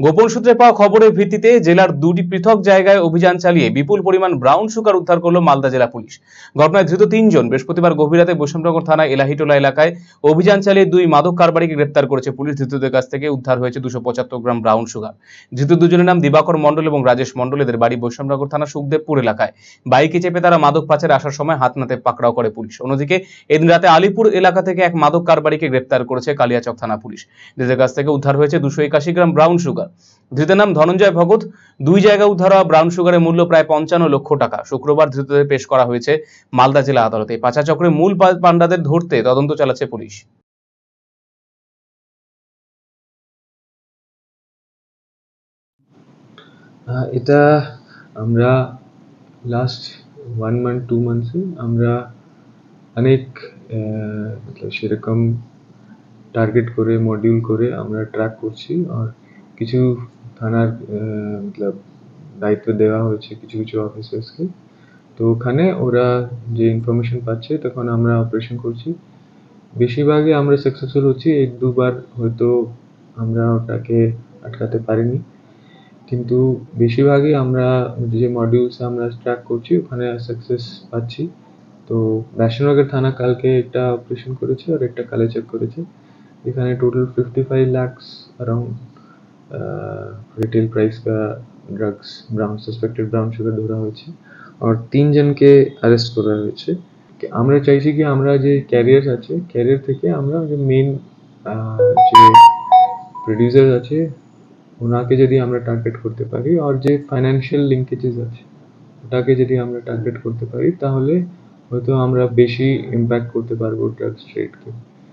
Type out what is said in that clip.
গোপন সূত্রে পাওয়া খবরের ভিত্তিতে জেলার দুটি পৃথক জায়গায় অভিযান চালিয়ে বিপুল পরিমাণ ব্রাউন সুগার উদ্ধার করল মালদা জেলা পুলিশ। ঘটনায় ধৃত তিনজন বৃহস্পতিবার গভীর রাতে বৈষ্ণবনগর থানা এলাহিটোলা এলাকায় অভিযান চালিয়ে দুই মাদক কারবারিকে গ্রেপ্তার করেছে পুলিশ। ধৃতদের কাছ থেকে উদ্ধার হয়েছে দুশো পঁচাত্তর গ্রাম ব্রাউন সুগার। ধৃত দুজনের নাম দিবাকর মণ্ডল এবং রাজেশ মণ্ডল। এদের বাড়ি বৈষ্ণবনগর থানা সুখদেবপুর এলাকায়। বাইকে চেপে তারা মাদক পাচারে আসার সময় হাত নাতে পাকড়াও করে পুলিশ। অন্যদিকে এদিন রাতে আলিপুর এলাকা থেকে এক মাদক কারবারিকে গ্রেপ্তার করেছে কালিয়াচক থানা পুলিশ। ধৃতের কাছ থেকে উদ্ধার হয়েছে দুশো একাশি গ্রাম ব্রাউন সুগার। ধৃতের নাম ধনঞ্জয় ভগত। দুই জায়গায় উদ্ধার হওয়া ব্রাউন সুগারের মূল্য প্রায় পঞ্চান্ন লক্ষ টাকা। শুক্রবার ধৃতদের পেশ করা হয়েছে মালদা জেলা আদালতে। পাচার চক্রের মূল পাণ্ডাদের ধরতে তদন্ত চালাচ্ছে পুলিশ। এটা আমরা লাস্ট ওয়ান মান্থ টু মান্থসে আমরা অনেক মতলব সেরকম টার্গেট করে মডিউল করে আমরা ট্র্যাক করছি। আর কিছু থানার মতলব দায়িত্ব দেওয়া হয়েছে কিছু কিছু অফিসার্সকে তো ওখানে ওরা যে ইনফরমেশন পাচ্ছে, তখন আমরা অপারেশন করছি। বেশিরভাগই আমরা সাকসেসফুল হচ্ছি। এক দুবার হয়তো আমরা ওটাকে আটকাতে পারিনি। কিন্তু বেশিরভাগই আমরা যে মডিউলস আমরা ট্র্যাক করছি, ওখানে সাকসেস পাচ্ছি। তো ব্যাসনগর থানা কালকে একটা অপারেশন করেছে, আর একটা চেক করেছে। এখানে total fifty five lakhs around retail price का drugs brown suspected brown sugar ধরা হয়েছে আর তিনজনকে অ্যারেস্ট করা হয়েছে কি আমরা চাইছি কি আমরা যে ক্যারিয়ার আছে ক্যারিয়ার থেকে আমরা যে মেন যে প্রডিউসার আছে ওনাকে যদি আমরা টার্গেট করতে পারি আর যে ফাইন্যান্সিয়াল লিঙ্কেজেস আছে ওটাকে যদি আমরা টার্গেট করতে পারি তাহলে হয়তো আমরা বেশি ইম্প্যাক্ট করতে পারবো ড্রাগস ট্রেডকে